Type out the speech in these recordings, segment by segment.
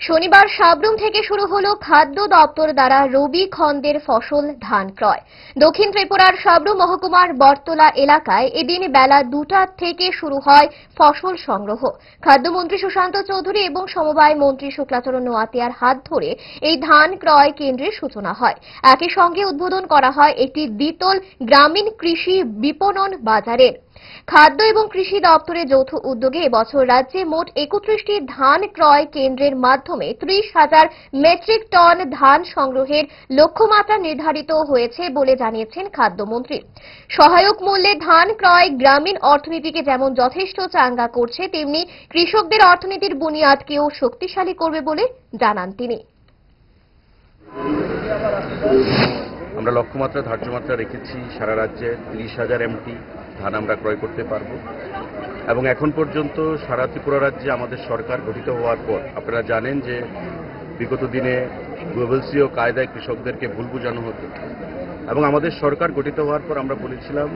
শনিবার সাবরুম থেকে শুরু হলো খাদ্য দপ্তর দ্বারা রবি খন্দের ফসল ধান ক্রয়। দক্ষিণ ত্রিপুরার সাবরুম মহকুমার বটতলা এলাকায় এদিন বেলা দুটা থেকে শুরু হয় ফসল সংগ্রহ। খাদ্যমন্ত্রী সুশান্ত চৌধুরী এবং সমবায় মন্ত্রী শুক্লাচরণ নোয়াতিয়ার হাত ধরে এই ধান ক্রয় কেন্দ্রের সূচনা হয়। একই সঙ্গে উদ্বোধন করা হয় একটি দ্বিতল গ্রামীণ কৃষি বিপণন বাজারের। খাদ্য এবং কৃষি দপ্তরের যৌথ উদ্যোগে এবছর রাজ্যে মোট একত্রিশটি ধান ক্রয় কেন্দ্রের মাধ্যমে ত্রিশ হাজার মেট্রিক টন ধান সংগ্রহের লক্ষ্যমাত্রা নির্ধারিত হয়েছে বলে জানিয়েছেন খাদ্যমন্ত্রী। সহায়ক মূল্যে ধান ক্রয় গ্রামীণ অর্থনীতিকে যেমন যথেষ্ট চাঙ্গা করছে, তেমনি কৃষকদের অর্থনীতির বুনিয়াদকেও শক্তিশালী করবে বলে জানান তিনি। আমরা লক্ষ্যমাত্রা, ধার্যমাত্রা রেখেছি, সারা রাজ্যে তিরিশ হাজার এমটি ধান আমরা ক্রয় করতে পারব। এবং এখন পর্যন্ত সারা ত্রিপুরা রাজ্যে আমাদের সরকার গঠিত হওয়ার পর আপনারা জানেন যে বিগত দিনে গোয়েবলসি কায়দায় কৃষকদেরকে ভুল বোঝানো হতো। এবং আমাদের সরকার গঠিত হওয়ার পর আমরা বলেছিলাম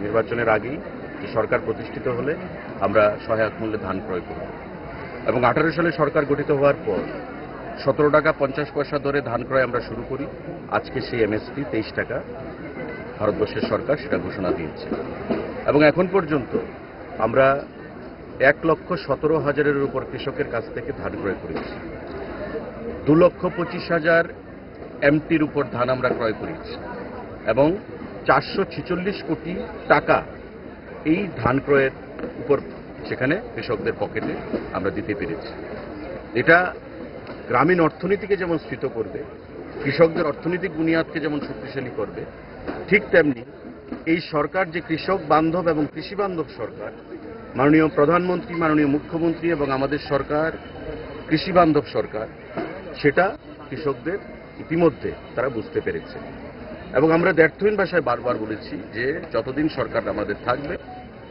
নির্বাচনের আগেই যে সরকার প্রতিষ্ঠিত হলে আমরা সহায়ক মূল্যে ধান ক্রয় করব। এবং আঠারো সালে সরকার গঠিত হওয়ার পর সতেরো টাকা পঞ্চাশ পয়সা ধরে ধান ক্রয় আমরা শুরু করি। আজকে সেই এমএসপি তেইশ টাকা ভারতবর্ষের সরকার সেটা ঘোষণা দিয়েছে। এবং এখন পর্যন্ত আমরা এক লক্ষ সতেরো হাজারের উপর কৃষকের কাছ থেকে ধান ক্রয় করেছি। দু লক্ষ পঁচিশ হাজার এমটির উপর ধান আমরা ক্রয় করেছি। এবং চারশো ছেচল্লিশ কোটি টাকা এই ধান ক্রয়ের উপর সেখানে কৃষকদের পকেটে আমরা দিতে পেরেছি। এটা গ্রামীণ অর্থনীতিকে যেমন স্ফীত করবে, কৃষকদের অর্থনৈতিক বুনিয়াদকে যেমন শক্তিশালী করবে, ঠিক তেমনি এই সরকার যে কৃষক বান্ধব এবং কৃষি বান্ধব সরকার, মাননীয় প্রধানমন্ত্রী, মাননীয় মুখ্যমন্ত্রী এবং আমাদের সরকার, কৃষি বান্ধব সরকার, সেটা কৃষকদের ইতিমধ্যে তারা বুঝতে পেরেছে। এবং আমরা দ্ব্যর্থহীন ভাষায় বারবার বলেছি যে যতদিন সরকার আমাদের থাকবে,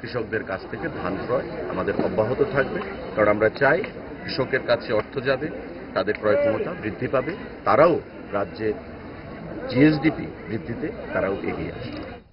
কৃষকদের কাছ থেকে ধান ক্রয় আমাদের অব্যাহত থাকবে। কারণ আমরা চাই কৃষকের কাছে অর্থ যাবে তাদের ক্রয় ক্ষমতা বৃদ্ধি পাবে তারাও রাজ্যের জিএসডিপি বৃদ্ধিতে তারাও এগিয়ে আসবে।